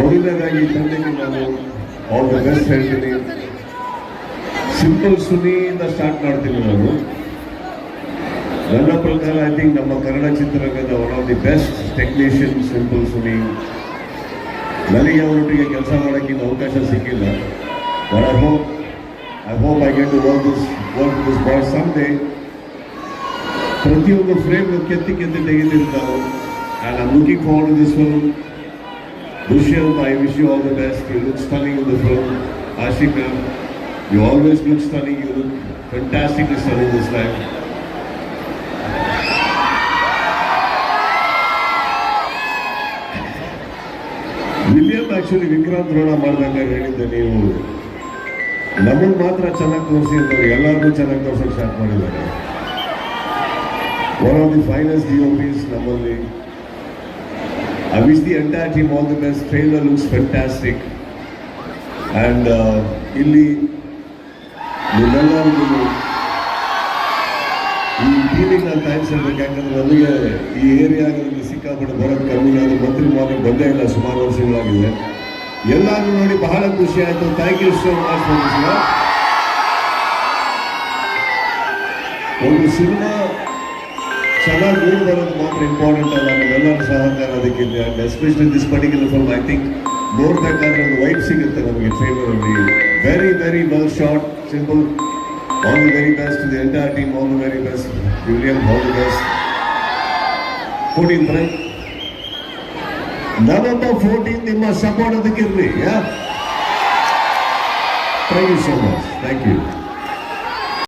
ಮೊದಲನೇದಾಗಿ ತಂದೆಗೆ ನಾನು ಆಲ್ ದ ಬೆಸ್ಟ್ ಹೇಳ್ತೀನಿ. ಸಿಂಪಲ್ ಸುನಿಯಿಂದ ಸ್ಟಾರ್ಟ್ ಮಾಡ್ತೀನಿ ನಾನು. ನನ್ನ ಪ್ರಕಾರ ಐ ಥಿಂಕ್ ನಮ್ಮ ಕನ್ನಡ ಚಿತ್ರರಂಗದ one of the best technician simple Suni. ನನಗೆ ಅವರೊಟ್ಟಿಗೆ ಕೆಲಸ ಮಾಡೋಕ್ಕಿಂತ ಅವಕಾಶ ಸಿಕ್ಕಿಲ್ಲ. But I hope I hope I get to work this work this boy some ಪ್ರತಿಯೊಂದು ಫ್ರೇಮ್ ಕೆತ್ತಿ ಕೆತ್ತಿ ತೆಗೆದಿರ್ತಾವೆ and I looking forward this Dushyant, I wish you all the best. You look stunning in the film. Ashik ma'am, you always look stunning. You look fantastically stunning this time. William actually Vikrant Rona ಮಾಡ್ಬೇಕಾದ್ರೆ ಹೇಳಿದ್ದೆ ನೀವು ನಮ್ಮನ್ನು ಮಾತ್ರ ಚೆನ್ನಾಗಿ ತೋರಿಸಿ ಅಂತಾರೆ ಎಲ್ಲರಿಗೂ ಚೆನ್ನಾಗಿ ತೋರ್ಸೋಕೆ ಸ್ಟಾರ್ಟ್ ಮಾಡಿದ್ದಾರೆ one of the finest D O ನಮ್ಮಲ್ಲಿ I wish the entire team all the best. Trailer looks fantastic. And uh, ಇಲ್ಲಿ ನಿಮ್ಮೆಲ್ಲರಿಗೂ ಈ ಟೀಮಿಗೆ ನಾನು ಥ್ಯಾಂಕ್ಸ್ ಹೇಳ್ಬೇಕು. ಯಾಕಂದ್ರೆ ನನಗೆ ಈ ಏರಿಯಾಗಳಲ್ಲಿ ಸಿಕ್ಕಾಪಟ್ಟೆ ಬರೋದು ಕಮ್ಮಿ. ನಾನು ಮಂತ್ರಿ ಮಾರ್ನಿಂಗ್ ಬಂದೇ ಇಲ್ಲ. ಸುಮಾರು ವರ್ಷಗಳಾಗಿದೆ. ಎಲ್ಲರೂ ನೋಡಿ ಬಹಳ ಖುಷಿ ಆಯಿತು. ಥ್ಯಾಂಕ್ ಯು ಸೋ ಮಚ್ ಒಂದು ಸಿನಿಮಾ ಚೆನ್ನಾಗಿ ಮೂಡ್ ಬರೋದು ಮಾತ್ರ ಇಂಪಾರ್ಟೆಂಟ್ ಅಲ್ಲ. ನಾವೆಲ್ಲರ ಸಹಕಾರ ಅದಕ್ಕೆ especially this particular film I think ನೋಡ್ಬೇಕಾದ್ರೆ ಒಂದು ವೈಟ್ ಸಿಗುತ್ತೆ ನಮಗೆ ಟ್ರೈಲರಲ್ಲಿ very very well short simple all the very best the entire team all the very best union all the best fourteen right November fourteen ನಿಮ್ಮ support ಅದಕ್ಕಿರಲಿ yeah thank you so much thank you